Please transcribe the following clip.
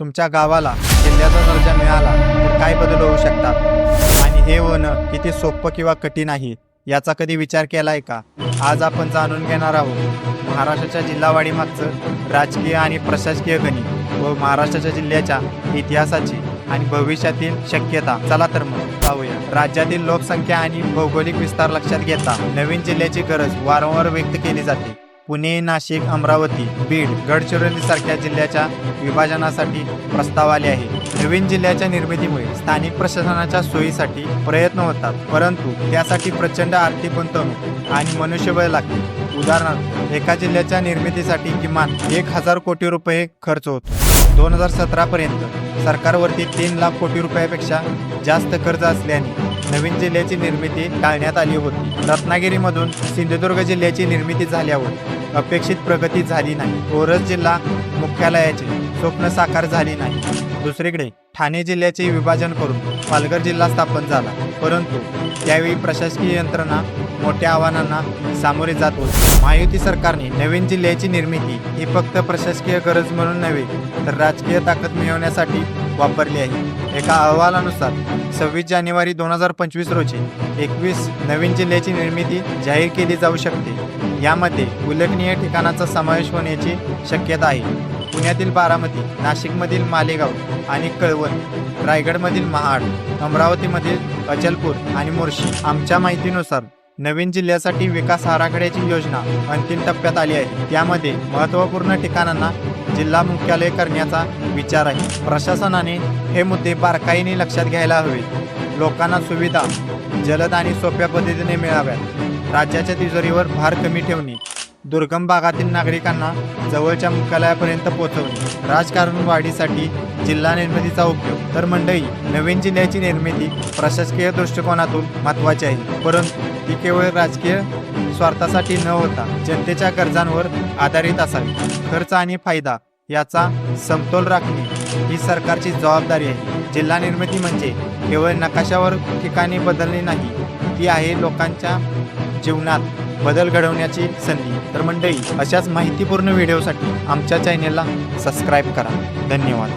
तुमच्या गावाला जिल्ह्याचा दर्जा मिळाला तर काय बदल होऊ शकतात? आणि हे होणं किती सोपं किंवा कठीण आहे याचा कधी विचार केला आहे का? आज आपण जाणून घेणार आहोत महाराष्ट्राच्या जिल्हावाडीमागचं राजकीय आणि प्रशासकीय गणित व महाराष्ट्राच्या जिल्ह्याच्या इतिहासाची आणि भविष्यातील शक्यता. चला तर मग पाहूया. राज्यातील लोकसंख्या आणि भौगोलिक विस्तार लक्षात घेता नवीन जिल्ह्याची गरज वारंवार व्यक्त केली जाते. पुणे नाशिक अमरावती बीड गडचिरोली सारख्या जिल्ह्याच्या विभाजनासाठी प्रस्ताव आले आहे नवीन जिल्ह्याच्या निर्मितीमुळे स्थानिक प्रशासनाच्या सोयीसाठी प्रयत्न होतात परंतु त्यासाठी प्रचंड आर्थिक गुंतवणूक आणि मनुष्यबळ लागते. उदाहरणार्थ एका जिल्ह्याच्या निर्मितीसाठी किमान एक हजार कोटी रुपये खर्च होतो. दोन हजार सतरापर्यंत सरकारवरती तीन लाख कोटी रुपयापेक्षा जास्त कर्ज असल्याने नवीन जिल्ह्याची निर्मिती टाळण्यात आली होती. रत्नागिरीमधून सिंधुदुर्ग जिल्ह्याची निर्मिती झाल्यावर अपेक्षित प्रगती झाली नाही. ओरस जिल्हा मुख्यालयाचे स्वप्न साकार झाली नाही. दुसरीकडे ठाणे जिल्ह्याचे विभाजन करून पालघर जिल्हा स्थापन झाला. परंतु त्यावेळी प्रशासकीय यंत्रणा मोठ्या आव्हानांना सामोरे जात होती. महायुती सरकारने नवीन जिल्ह्याची निर्मिती ही फक्त प्रशासकीय गरज म्हणून नव्हे तर राजकीय ताकद मिळवण्यासाठी वापरली आहे. एका अहवालानुसार सव्वीस जानेवारी दोन हजार पंचवीस रोजी एकवीस नवीन जिल्ह्याची निर्मिती जाहीर केली जाऊ शकते. यामध्ये उल्लेखनीय ठिकाणाचा समावेश होण्याची शक्यता आहे. पुण्यातील बारामती नाशिकमधील मालेगाव आणि कळवण रायगडमधील महाड अमरावतीमधील अचलपूर आणि मोर्शी आमच्या माहितीनुसार नवीन जिल्ह्यासाठी विकास आराखड्याची योजना अंतिम टप्प्यात आली आहे. त्यामध्ये महत्त्वपूर्ण ठिकाणांना जिल्हा मुख्यालय करण्याचा विचार आहे. प्रशासनाने हे मुद्दे बारकाईने लक्षात घ्यायला हवे. लोकांना सुविधा जलद आणि सोप्या पद्धतीने मिळाव्यात. राज्याच्या तिजोरीवर भार कमी ठेवणे दुर्गम भागातील नागरिकांना जवळच्या मुख्यालयापर्यंत पोहोचवणे राजकारण वाढीसाठी जिल्हा निर्मितीचा उपयोग. तर मंडळी नवीन जिल्ह्याची निर्मिती प्रशासकीय दृष्टिकोनातून महत्त्वाची आहे. परंतु ती केवळ राजकीय स्वार्थासाठी न होता जनतेच्या गरजांवर आधारित असावी. खर्च आणि फायदा याचा समतोल राखणे ही सरकारची जबाबदारी आहे. जिल्हा निर्मिती म्हणजे केवळ नकाशावर ठिकाणी बदलणे नाही ती आहे लोकांच्या जीवनात बदल घडवण्याची संधी. तर मंडळी अशाच माहितीपूर्ण व्हिडिओसाठी आमच्या चॅनेलला सबस्क्राईब करा. धन्यवाद.